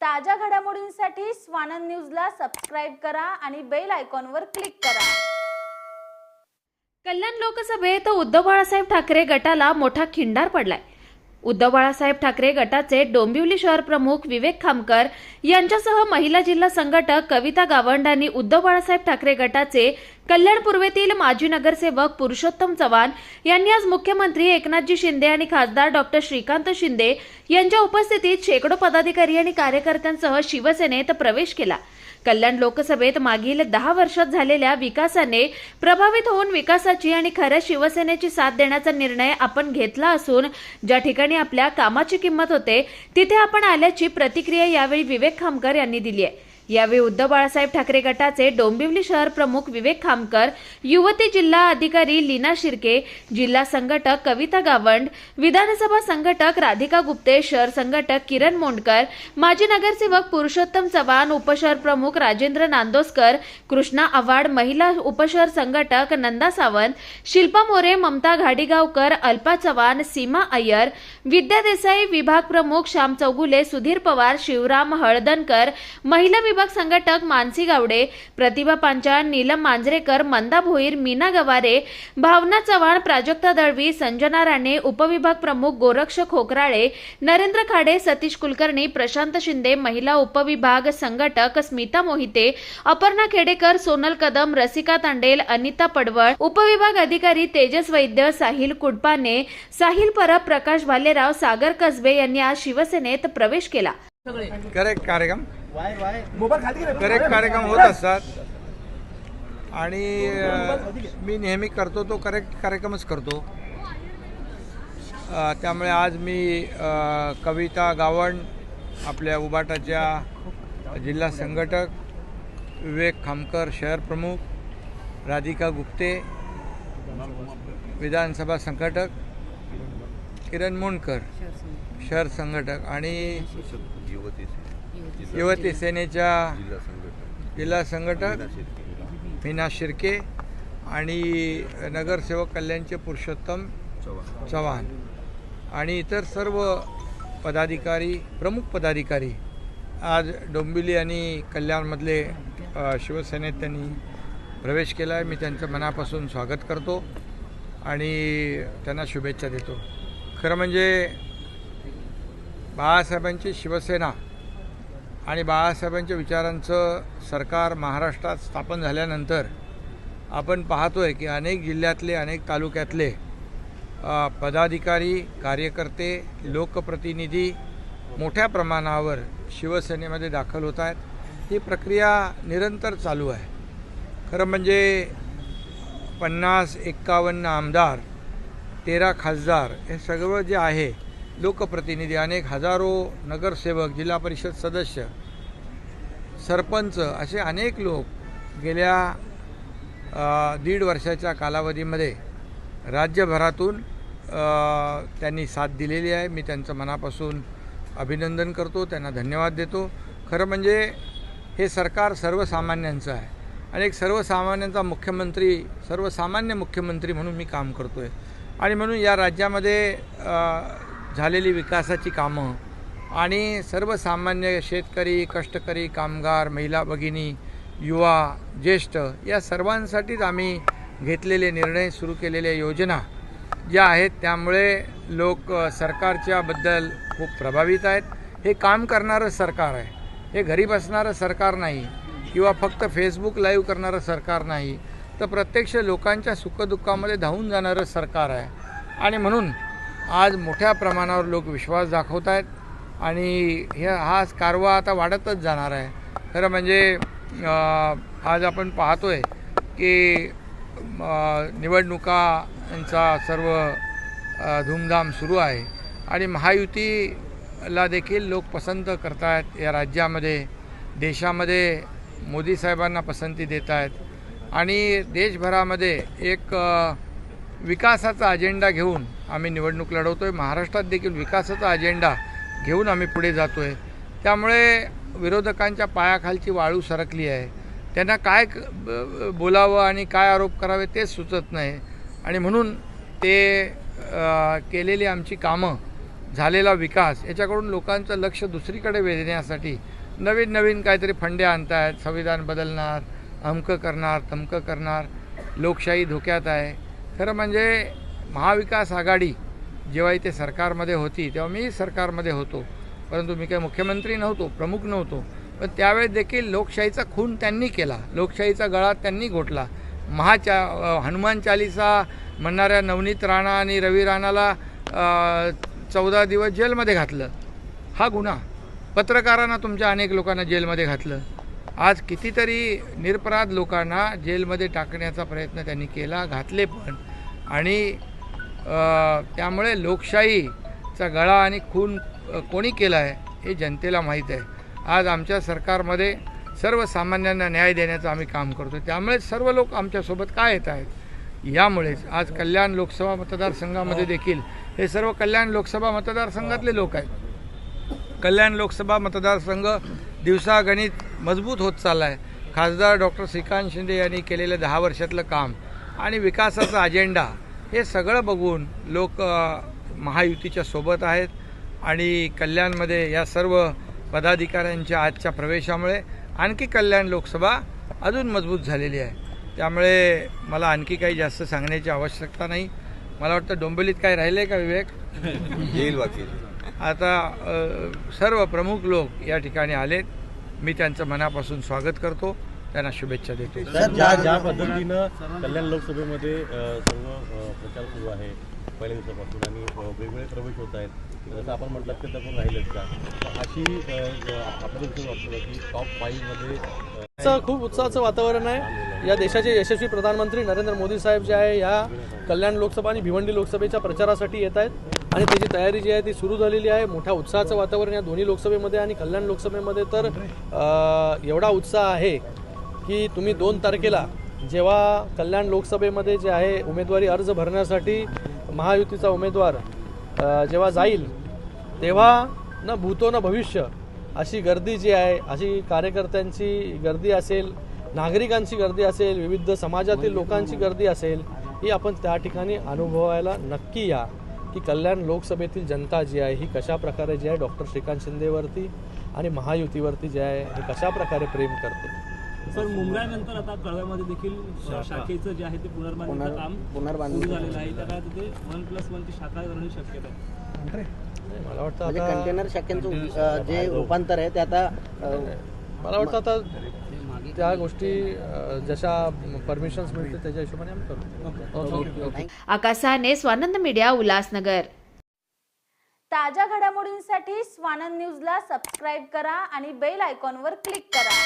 ताज्या घडामोडींसाठी स्वानंद न्यूजला सबस्क्राईब करा आणि बेल आयकॉनवर क्लिक करा. कल्याण लोकसभेत उद्धव बाळासाहेब ठाकरे गटाला मोठा खिंडार पडलाय. उद्धव बाळासाहेब ठाकरे गटाचे डोंबिवली शहर प्रमुख विवेक खामकर यांच्यासह महिला जिल्हा संघटक कविता गावंड आणि उद्धव बाळासाहेब ठाकरे गटाचे कल्याण पूर्वेतील माजी नगरसेवक पुरुषोत्तम चव्हाण यांनी आज मुख्यमंत्री एकनाथजी शिंदे आणि खासदार डॉक्टर श्रीकांत शिंदे यांच्या उपस्थितीत शेकडो पदाधिकारी आणि कार्यकर्त्यांसह शिवसेनेत प्रवेश केला. कल्याण लोकसभेत मागील दहा वर्षात झालेल्या विकासाने प्रभावित होऊन विकासाची आणि खऱ्या शिवसेनेची साथ देण्याचा निर्णय आपण घेतला असून ज्या ठिकाणी आपल्या कामाची किंमत होते तिथे आपण आल्याची प्रतिक्रिया यावेळी विवेक खामकर यांनी दिली आहे. यावेळी उद्धव बाळासाहेब ठाकरे गटाचे डोंबिवली शहर प्रमुख विवेक खामकर युवती जिल्हा अधिकारी लीना शिर्के जिल्हा संघटक कविता गावंड विधानसभा संघटक राधिका गुप्ते शहर संघटक किरण मोंडकर माजी नगरसेवक पुरुषोत्तम चव्हाण उपशहर प्रमुख राजेंद्र नांदोसकर कृष्णा आव्हाड महिला उपशहर संघटक नंदा सावंत शिल्पा मोरे ममता घाडीगावकर अल्पा चव्हाण सीमा अय्यर विद्या देसाई विभाग प्रमुख श्याम चौगुले सुधीर पवार शिवराम हळदनकर महिला विभाग संघटक मानसी गावडे प्रतिभा पांचाळ नीलम मांजरेकर मंदा भोईर मीना गवारे भावना चव्हाण प्राजक्ता दळवी संजना राणे उपविभाग प्रमुख गोरक्ष खोकराळे नरेंद्र खाडे सतीश कुलकर्णी प्रशांत शिंदे महिला उपविभाग संघटक स्मिता मोहिते अपर्णा खेडेकर सोनल कदम रसिका तांडेल अनिता पडवळ उपविभाग अधिकारी तेजस वैद्य साहिल कुडपाने साहिल परब प्रकाश भालेराव सागर कसबे यांनी आज शिवसेनेत प्रवेश केला. करेक्ट कार्यक्रम. करेक्ट कार्यक्रम होत असतात. आणि मी नेहमी करतो तो करेक्ट कार्यक्रमच करतो. त्यामुळे आज मी कविता गावण आपल्या उबाटाच्या जिल्हा संघटक विवेक खामकर शहर प्रमुख राधिका गुप्ते विधानसभा संघटक किरण मोंडकर शहर संघटक आणि युवती सेनेच्या जिल्हा संघटक मीना शिर्के आणि नगरसेवक कल्याणचे पुरुषोत्तम चव्हाण आणि इतर सर्व पदाधिकारी प्रमुख पदाधिकारी आज डोंबिवली आणि कल्याणमधले शिवसेनेत त्यांनी प्रवेश केला आहे मी त्यांचं मनापासून स्वागत करतो आणि त्यांना शुभेच्छा देतो. खरं म्हणजे बाळासाहेबांची शिवसेना आणि बाळासाहेबांच्या विचारांचं सरकार महाराष्ट्रात स्थापन झाल्यानंतर आपण पाहतो आहे की अनेक जिल्ह्यातले अनेक तालुक्यातले पदाधिकारी कार्यकर्ते लोकप्रतिनिधी मोठ्या प्रमाणावर शिवसेनेमध्ये दाखल होत आहेत. ही प्रक्रिया निरंतर चालू आहे. खरं म्हणजे पन्नास एक्कावन्न आमदार तेरा खासदार हे सगळं जे आहे लोकप्रतिनिधी अनेक हजारो नगरसेवक जिल्हा परिषद सदस्य सरपंच असे अनेक लोक गेल्या दीड वर्षाच्या कालावधीमध्ये राज्यभरातून त्यांनी साथ दिलेली आहे. मी त्यांचं मनापासून अभिनंदन करतो. त्यांना धन्यवाद देतो. खरं म्हणजे हे सरकार सर्वसामान्यांचं आहे. आणि एक सर्वसामान्यांचा मुख्यमंत्री सर्वसामान्य मुख्यमंत्री म्हणून मी काम करतो आहे आणि म्हणून या राज्यामध्ये झालेली विकासाची कामं आणि सर्वसामान्य शेतकरी कष्टकरी कामगार महिला भगिनी युवा ज्येष्ठ या सर्वांसाठीच आम्ही घेतलेले निर्णय सुरू केलेल्या योजना ज्या आहेत त्यामुळे लोक सरकारच्याबद्दल खूप प्रभावित आहेत. हे काम करणारं सरकार आहे. हे घरी बसणारं सरकार नाही किंवा फक्त फेसबुक लाईव्ह करणारं सरकार नाही तर प्रत्यक्ष लोकांच्या सुखदुःखामध्ये धावून जाणारं सरकार आहे. आणि म्हणून आज मोठ्या प्रमाणावर लोक विश्वास दाखवत आहेत आणि हे हा कारवा आता वाढतच जाणार आहे. खरं म्हणजे आज आपण पाहतो आहे की निवडणुकांचा सर्व धूमधाम सुरू आहे. आणि महायुतीला देखील लोक पसंत करत आहेत या राज्यामध्ये. देशामध्ये मोदी साहेबांना पसंती देत आहेत आणि देशभरामध्ये एक विकासाचा अजेंडा घेऊन आम्ही निवडणूक लढवतो आहे महाराष्ट्रात देखील विकासाचा अजेंडा घेऊन आम्ही पुढे जातो आहे त्यामुळे विरोधकांच्या पायाखालची वाळू सरकली आहे. त्यांना काय ब- बोलावं आणि काय आरोप करावे तेच सुचत नाही. आणि म्हणून ते केलेली आमची कामं झालेला विकास याच्याकडून लोकांचं लक्ष दुसरीकडे वेधण्यासाठी नवीन नवीन काहीतरी फंडे आणतायत. संविधान बदलणार अमकं करणार तमकं करणार. लोकशाही धोक्यात आहे. खरं म्हणजे महाविकास आघाडी जेव्हा इथे सरकारमध्ये होती तेव्हा मी सरकारमध्ये होतो. परंतु मी काही मुख्यमंत्री नव्हतो प्रमुख नव्हतो. पण त्यावेळेस देखील लोकशाहीचा खून त्यांनी केला. लोकशाहीचा गळा त्यांनी घोटला. महाचा हनुमान चालिसा म्हणणाऱ्या नवनीत राणा आणि रवी राणाला चौदा दिवस जेलमध्ये घातलं. हा गुन्हा. पत्रकारांना तुमच्या अनेक लोकांना जेलमध्ये घातलं. आज कितीतरी निरपराध लोकांना जेलमध्ये टाकण्याचा प्रयत्न त्यांनी केला घातले पण. आणि त्यामुळे लोकशाहीचा गळा आणि खून कोणी केला आहे हे जनतेला माहीत आहे. आज आमच्या सरकारमध्ये सर्वसामान्यांना न्याय देण्याचं आम्ही काम करतो त्यामुळे सर्व लोक आमच्यासोबत काय येत आहेत? यामुळेच आज कल्याण लोकसभा मतदारसंघामध्ये देखील हे सर्व कल्याण लोकसभा मतदारसंघातले लोक आहेत. कल्याण लोकसभा मतदारसंघ दिवसागणित मजबूत होत चालला आहे खासदार डॉक्टर श्रीकांत शिंदे यांनी केलेलं दहा वर्षातलं काम. आणि विकासाचा अजेंडा हे सगळं बघून लोक महायुतीच्या सोबत आहेत आणि कल्याणमध्ये या सर्व पदाधिकाऱ्यांच्या आजच्या प्रवेशामुळे आणखी कल्याण लोकसभा अजून मजबूत झालेली आहे. त्यामुळे मला आणखी काही जास्त सांगण्याची आवश्यकता नाही. मला वाटतं डोंबिवलीत काय राहिले का विवेक? येईल वकील. आता सर्व प्रमुख लोक या ठिकाणी आलेत. मी त्यांचं मनापासून स्वागत करतो. त्यांना शुभेच्छा देतो. सर ज्या ज्या पद्धतीनं कल्याण लोकसभेमध्ये सर्व प्रचार सुरू आहे पहिल्या दिवसापासून आणि वेगवेगळे प्रवेश होत आहेत जसं आपण म्हटलं ते तर पण राहिलंच का अशी वाटतं की टॉप फाईव्हमध्ये खूप उत्साहाचं वातावरण आहे. या देशाचे यशस्वी प्रधानमंत्री नरेंद्र मोदी साहेब जे आहे या कल्याण लोकसभा आणि भिवंडी लोकसभेच्या प्रचारासाठी येत आहेत. आणि त्याची तयारी जी आहे ती सुरू झालेली आहे. मोठ्या उत्साहाचं वातावरण या दोन्ही लोकसभेमध्ये आणि कल्याण लोकसभेमध्ये तर एवढा उत्साह आहे की तुम्ही दोन तारखेला जेव्हा कल्याण लोकसभेमध्ये जे आहे उमेदवारी अर्ज भरण्यासाठी महायुतीचा उमेदवार जेव्हा जाईल तेव्हा न भूतो न भविष्य अशी गर्दी जी आहे अशी कार्यकर्त्यांची गर्दी असेल नागरिकांची गर्दी असेल विविध समाजातील लोकांची गर्दी असेल ही आपण त्या ठिकाणी अनुभवायला नक्की या की कल्याण लोकसभेतील जनता जी आहे ही कशा प्रकारे जी आहे डॉक्टर श्रीकांत शिंदेवरती आणि महायुतीवरती जे आहे हे कशा प्रकारे प्रेम करते. सर मुंबईनंतर आता कळव्यामध्ये देखील शाखेचं जे आहे ते पुनर्बांधणीचं काम सुरू झालेलं आहे. त्या काळात तिथे वन प्लस वनची शाखा करण्याची शक्यता आहे. मला वाटतं म्हणजे आता कंटेनर शाखेचं अ, जे रूपांतर आहे ते आता मला वाटतं आता त्या गोष्टी जशा परमिशन्स मिळतील त्याच्या हिशोबाने आम्ही करतो आकाश साने स्वानंद मीडिया उल्हासनगर. ताज्या घडामोडींसाठी स्वानंद न्यूजला सबस्क्राईब करा आणि बेल आयकॉनवर क्लिक करा.